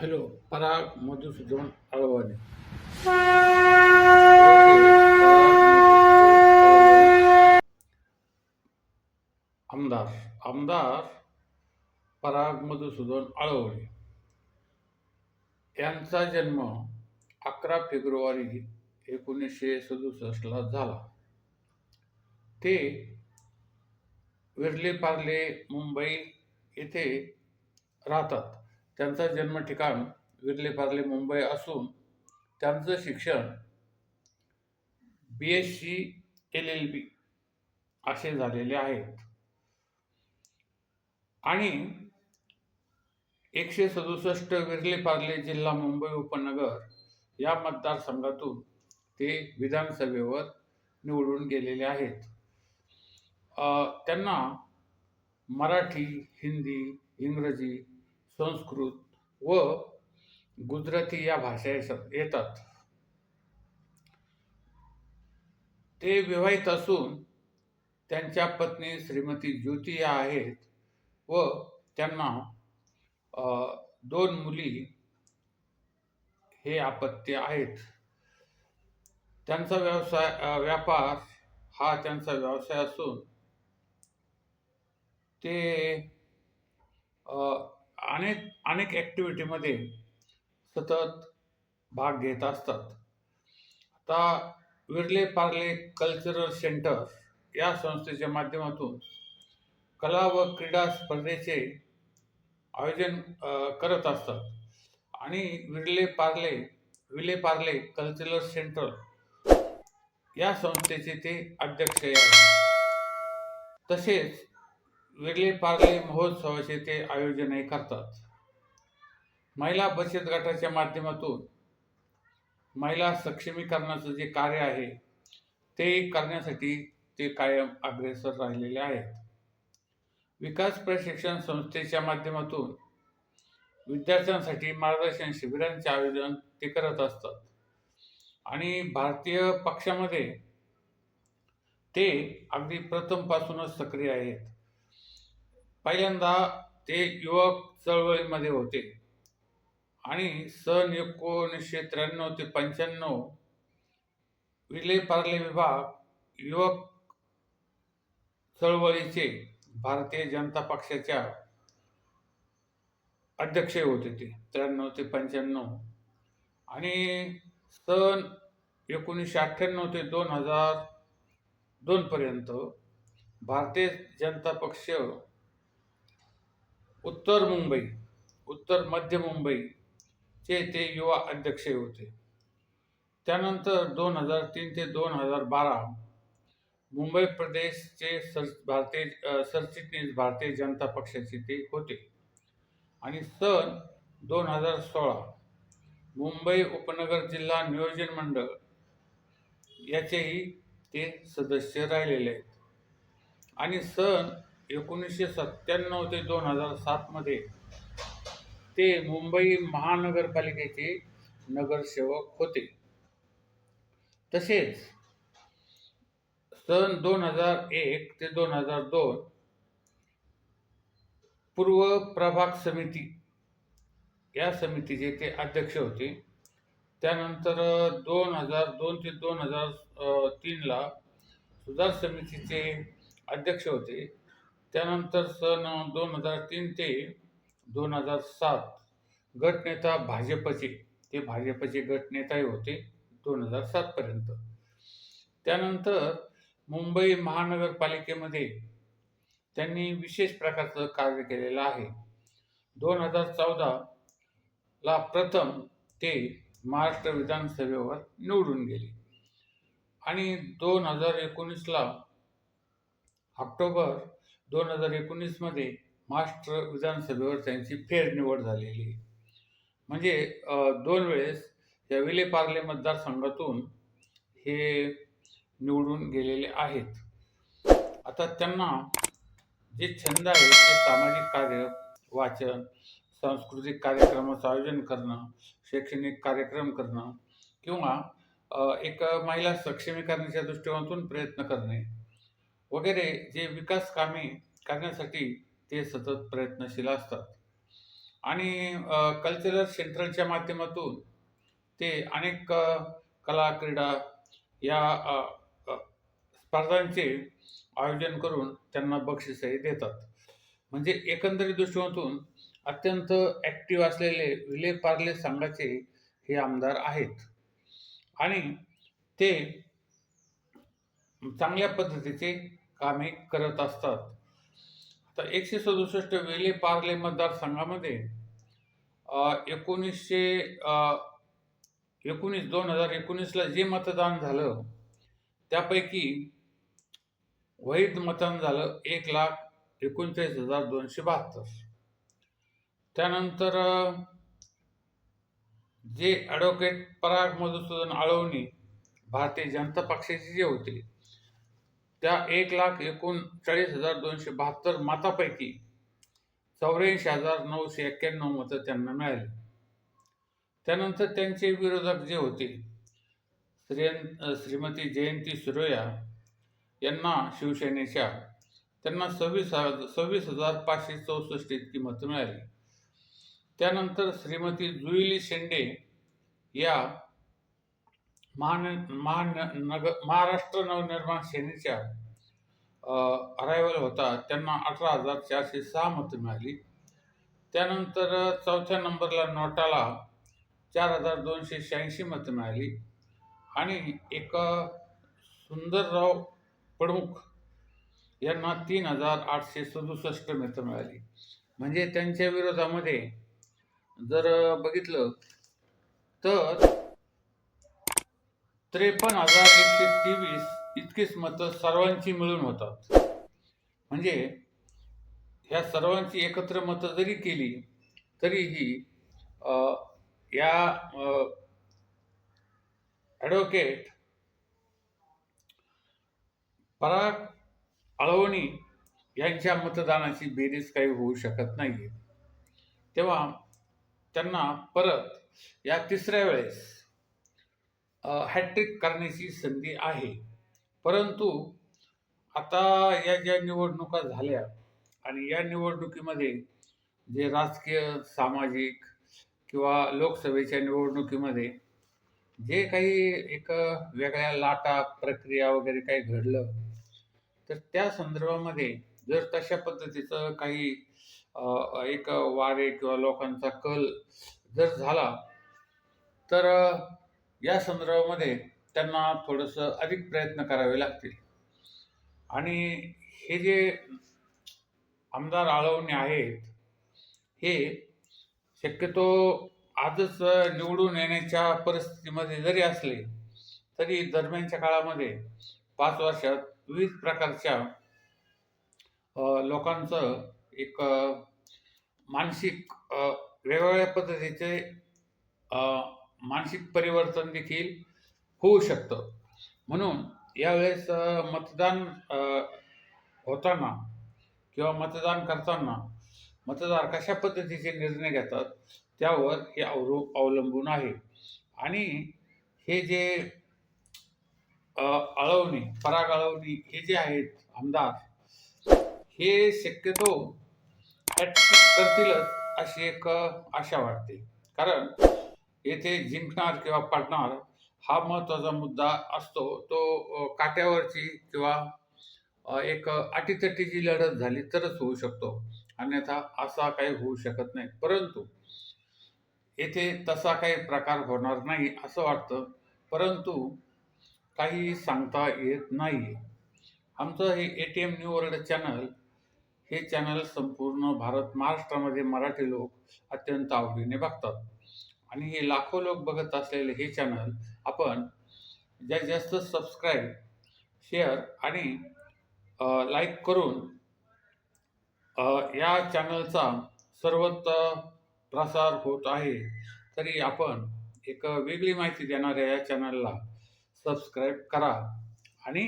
Hello पराग मधुसूदन अळवाने आमदार आमदार पराग मधुसूदन आळवणे यांचा जन्म अकरा फेब्रुवारी एकोणीसशे सदुसष्टला झाला. ते विरले पार्ले मुंबई येथे राहतात. त्यांचा जन्म ठिकाण विरले पार्ले मुंबई असून त्यांचं शिक्षण B S C L L B असे झालेले आहेत. आणि एकशे सदुसष्ट विरले पार्ले जिल्हा मुंबई उपनगर या मतदारसंघातून ते विधानसभेवर निवडून गेलेले आहेत. त्यांना मराठी हिंदी इंग्रजी संस्कृत व गुजराती या भाषा येतात- ते विवाहित असून त्यांच्या पत्नी श्रीमती ज्योती या आहेत व त्यांना दोन मुली हे अपत्य आहेत. त्यांचा व्यवसाय व्यापार हा त्यांचा व्यवसाय असून ते अनेक अनेक ॲक्टिव्हिटीमध्ये सतत भाग घेत असतात. आता विरले पार्ले कल्चरल सेंटर या संस्थेच्या माध्यमातून कला व क्रीडा स्पर्धेचे आयोजन करत असतात. आणि विरले पार्ले विले पार्ले कल्चरल सेंटर या संस्थेचे ते अध्यक्ष आहेत. तसेच वेगळे पार्ले महोत्सवाचे ते आयोजनही करतात. महिला बचत गटाच्या माध्यमातून महिला सक्षमीकरणाचं जे कार्य आहे ते करण्यासाठी ते कायम अग्रेसर राहिलेले आहेत. विकास प्रशिक्षण संस्थेच्या माध्यमातून विद्यार्थ्यांसाठी मार्गदर्शन शिबिरांचे आयोजन ते करत असतात. आणि भारतीय पक्षामध्ये ते अगदी प्रथमपासूनच सक्रिय आहेत. पहिल्यांदा ते युवक चळवळीमध्ये होते. आणि सन एकोणीसशे त्र्याण्णव ते पंच्याण्णव विले पार्ले विभाग युवक चळवळीचे भारतीय जनता पक्षाच्या अध्यक्ष होते ते त्र्याण्णव ते पंच्याण्णव. आणि सन एकोणीसशे अठ्ठ्याण्णव ते दोन हजार दोनपर्यंत भारतीय जनता पक्ष उत्तर मुंबई उत्तर मध्य मुंबईचे ते युवा अध्यक्ष होते. त्यानंतर दोन हजार तीन ते दोन हजार बारा मुंबई प्रदेशचे सर भारतीय सरचिटणीस भारतीय जनता पक्षाचे ते होते. आणि सन दोन हजार सोळा मुंबई उपनगर जिल्हा नियोजन मंडळ याचेही ते सदस्य राहिलेले आहेत. आणि सन एकोणीसशे सत्त्याण्णव ते दोन हजार सातमध्ये ते मुंबई महानगरपालिकेचे नगरसेवक होते. तसेच सन दोन हजार एक ते दोन हजार दोन पूर्व प्रभाग समिती या समितीचे ते अध्यक्ष होते. त्यानंतर दोन हजार दोन ते दोन हजार तीनला सुधार समितीचे अध्यक्ष होते. त्यानंतर सन दोन हजार तीन ते दोन हजार सात गटनेता भाजपचे ते भाजपचे गटनेताही होते दोन हजार सातपर्यंत त्यानंतर मुंबई महानगरपालिकेमध्ये त्यांनी विशेष प्रकारचं कार्य केलेलं आहे. दोन हजार चौदाला प्रथम ते महाराष्ट्र विधानसभेवर निवडून गेले. आणि दोन हजार एकोणीसला ऑक्टोबर दोन हजार एकोणीसमध्ये महाराष्ट्र विधानसभेवर त्यांची फेरनिवड झालेली आहे. म्हणजे दोन वेळेस या विले पार्ले मतदारसंघातून हे निवडून गेलेले आहेत आता त्यांना जे छंद आहे ते सामाजिक कार्य वाचन सांस्कृतिक कार्यक्रमाचं आयोजन करणं शैक्षणिक कार्यक्रम करणं किंवा एक महिला सक्षमीकरणाच्या दृष्टिकोनातून प्रयत्न करणे वगैरे जे विकास कामे करण्यासाठी ते सतत प्रयत्नशील असतात. आणि कल्चरल सेंटरच्या माध्यमातून ते अनेक कला क्रीडा या स्पर्धांचे आयोजन करून त्यांना बक्षीसही देतात. म्हणजे एकंदरीत दृष्टिकोनातून अत्यंत ॲक्टिव्ह असलेले विले पार्ले संघाचे हे आमदार आहेत. आणि ते चांगल्या पद्धतीचे कामे करत असतात. आता एकशे सदुसष्ट वेले पार्ले मतदारसंघामध्ये एकोणीसशे एकोणीस दोन हजार एकोणीसला जे मतदान झालं त्यापैकी वैध मतदान झालं एक लाख एकोणचाळीस हजार दोनशे बहात्तर. त्यानंतर जे ॲडव्होकेट पराग मधुसूदन आळवणी भारतीय जनता पक्षाचे जे होते त्या एक लाख एकोणचाळीस हजार दोनशे बहात्तर मतापैकी चौऱ्याऐंशी हजार नऊशे एक्क्याण्णव मतं त्यांना मिळाली. त्यानंतर त्यांचे विरोधक जे होते श्री श्रीमती जयंती सुरोया यांना शिवसेनेच्या त्यांना सव्वीस हजार सव्वीस हजार पाचशे चौसष्ट इतकी मतं मिळाली. त्यानंतर श्रीमती जुईली शेंडे या महान महान नगर महाराष्ट्र नवनिर्माण सेनेच्या अरायवल होता. त्यांना अठरा हजार चारशे सहा मतं मिळाली. त्यानंतर चौथ्या नंबरला नोटाला चार हजार दोनशे शहाऐंशी मतं मिळाली. आणि एक सुंदरराव प्रमुख यांना तीन हजार आठशे सदुसष्ट मतं मिळाली. म्हणजे त्यांच्या विरोधामध्ये जर बघितलं तर त्रेपन्न हजार एकशे तेवीस इतकीच मतं सर्वांची मिळून होतात. म्हणजे ह्या सर्वांची एकत्र मतं जरी केली तरीही या ॲडव्होकेट पराग आळवणी यांच्या मतदानाची बेरीज काही होऊ शकत नाही तेव्हा त्यांना परत या तिसऱ्या वेळेस हॅट्रिक करण्याची संधी आहे. परंतु आता या ज्या निवडणुका झाल्या आणि या निवडणुकीमध्ये जे राजकीय सामाजिक किंवा लोकसभेच्या निवडणुकीमध्ये जे काही एक वेगळ्या लाटा प्रक्रिया वगैरे काही घडलं तर त्या संदर्भामध्ये जर तशा पद्धतीचं काही एक वारे किंवा लोकांचा कल जर झाला तर या संदर्भामध्ये त्यांना थोडंसं अधिक प्रयत्न करावे लागतील. आणि हे जे आमदार आळवणे आहेत हे शक्यतो आजच निवडून येण्याच्या परिस्थितीमध्ये जरी असले तरी दरम्यानच्या काळामध्ये पाच वर्षात विविध प्रकारच्या लोकांचं एक मानसिक वेगवेगळ्या पद्धतीचे मानसिक परिवर्तन देखील होऊ शकतं. म्हणून यावेळेस मतदान होताना किंवा मतदान करताना मतदार कशा पद्धतीचे निर्णय घेतात त्यावर हे अवलू अवलंबून आहे. आणि हे जे अळवणी पराग आळवणी हे जे आहेत आमदार हे शक्यतो करतीलच अशी एक आशा वाटते. कारण येथे जिंकणार किंवा पडणार हा महत्त्वाचा मुद्दा असतो. तो काट्यावरची किंवा एक अटीतटीची लढत झाली तरच होऊ शकतो. अन्यथा असा काही होऊ शकत नाही. परंतु येथे तसा काही प्रकार होणार नाही असं वाटतं. परंतु काही सांगता येत नाही आमचं हे A T M new world channel हे चॅनल संपूर्ण भारत महाराष्ट्रामध्ये मराठी लोक अत्यंत आवडीने बघतात. आणि हे लाखो लोक बघत असलेले हे चॅनल आपण जास्तीत जास्त सबस्क्राईब शेअर आणि लाईक करून या चॅनलचा सर्वत्र प्रसार होत आहे. तरी आपण एक वेगळी माहिती देणाऱ्या या चॅनलला सबस्क्राईब करा आणि